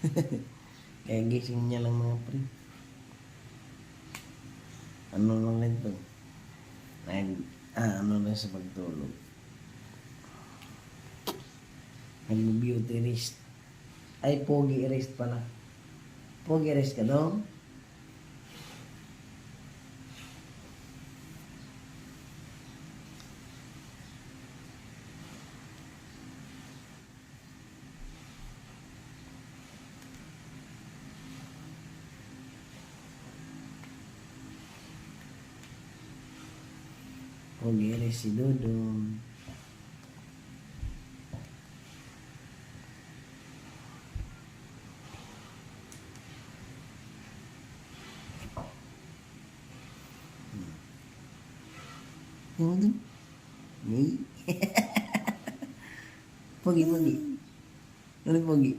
Kaya gising niya lang mga pre. Ano lang rin to? Nag, ah, ano lang sa pagtulog. Nag-beauty rest. Ay, pogi rest pala. Pogi rest ka dong? Oh si Dodong Yang? Nih. Pogi, pogi. Ini pogi.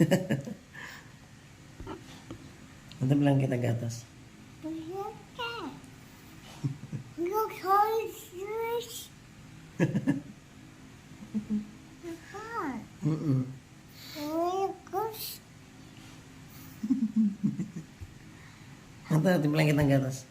Ano lang kita gatas? Look how it's. Mm-mm. Ano, timplang kitang gatas.